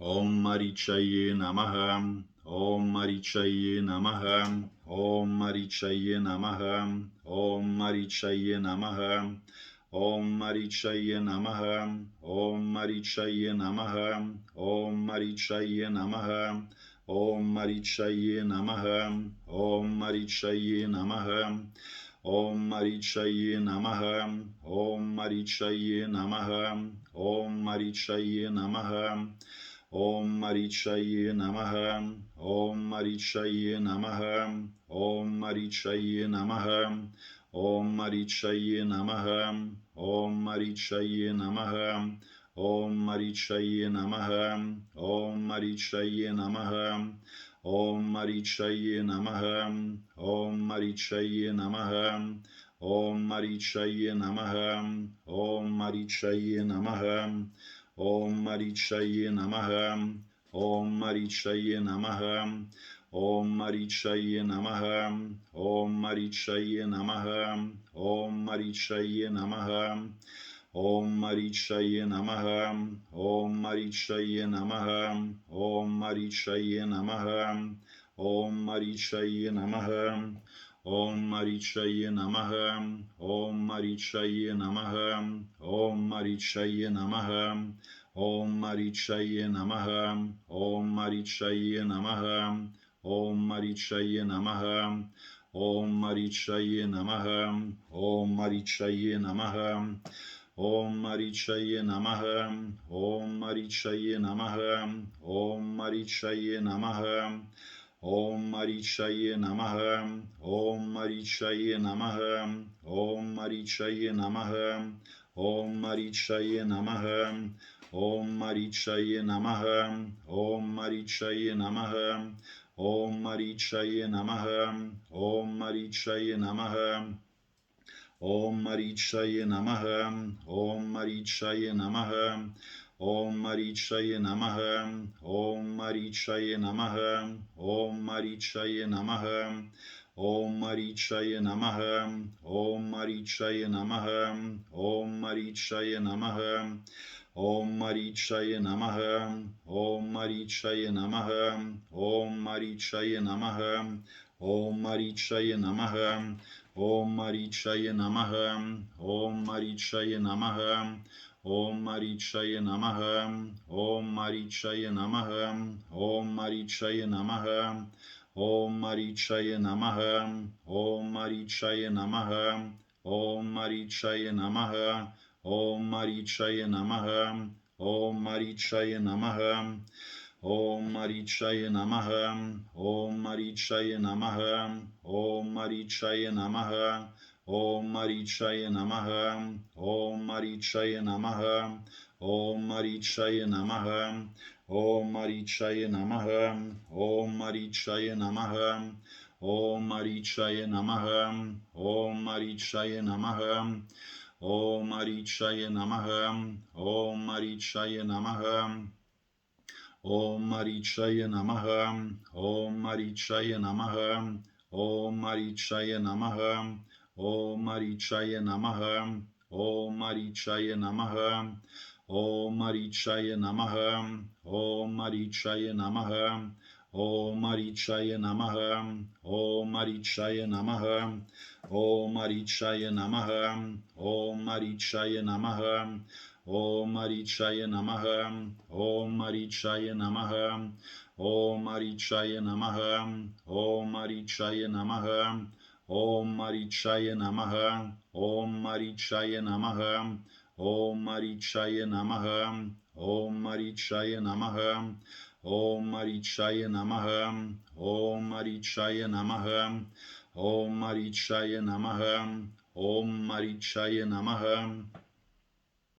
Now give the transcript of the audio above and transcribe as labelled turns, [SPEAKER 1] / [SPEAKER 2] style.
[SPEAKER 1] Om Marichaye Namaha. Om Marichaye Namaha. Om Marichaye Namaha. Om Marichaye Namaha. Om Marichaye Namaha. Om Marichaye Namaha. Om Marichaye Namaha. Om Marichaye Namaha. Om Marichaye Namaha. Om Marichaye Namaha. Om Marichaye Namaha. Om Marichaye Namaha. Om Marichaye Namaha, Om Marichaye Namaha, Om Marichaye Namaha, Om Marichaye Namaha, Om Marichaye Namaha, Om Marichaye Namaha, Om Marichaye Namaha, Om Marichaye Namaha, Om Marichaye Namaha, Om Marichaye Namaha, Om Marichaye Namaha, ॐ मरीक्षये नमः ॐ मरीक्षये नमः ॐ मरीक्षये नमः ॐ मरीक्षये नमः ॐ मरीक्षये नमः ॐ मरीक्षये नमः ॐ मरीक्षये नमः ॐ मरीक्षये नमः ॐ मरीक्षये नमः ॐ मरीक्षये नमः Маричае Намага, Ом Маричае Намага, Ом Маричае Намага, Ом Маричае Намага, Ом Маричае Намага, Ом Маричае Намага, Ом Маричае Намага, Om Marichaye Namaha, Om Marichaye Namaha, Om Marichaye Namaha, Om Marichaye Namaha, Om Marichaye Namaha, Om Marichaye Namaha, Om Marichaye Namaha, Om Marichaye Namaha, Om Marichaye Namaha, Om Marichaye Namaha, Om Marichaye Namaha, Om Marichaye Namaha, Om Marichaye Namaha, Ом Марічає намага, Ом Марічає намага, Ом Марічає намага, Ом Марічає намага, Ом Марічає намага, Ом Марічає намага, Ом Марічає намага, Ом Марічає намага, Ом Марічає намага, Ом Марічає намага, Ом Марічає намага, Ом Марічає намага, Om Marichaye Namaha, Om Marichaye Namaha, Om Marichaye Namaha, Om Marichaye Namaha, Om Marichaye Namaha, Om Marichaye Namaha, Om Marichaye Namaha, Om Marichaye Namaha, Om Marichaye Namaha, Om Marichaye Namaha, Om Marichaye Namaha, Om Marichaya Namaha, Om Marichaya Namaha, Om Marichaya Namaha, Om Marichaya Namaha, Om Marichaya Namaha, Om Marichaya Namaha, Om Marichaya Namaha, Om Marichaya Namaha, Om Marichaya Namaha, Om Marichaya Namaha, Om Marichaya Namaha, Om Marichaya Namaha, О Марічає намага, О Марічає намага, О Марічає намага, О Марічає намага, О Марічає намага, О Марічає намага, О Марічає намага, О Марічає намага, О Марічає намага, О Марічає намага, О Марічає намага, О Марічає намага, Om Marichaya Namaha, Om Marichaya Namaha, Om Marichaya Namaha, Om Marichaya Namaha, Om Marichaya Namaha, Om Marichaya Namaha, Om Marichaya Namaha, Om Marichaya Namaha,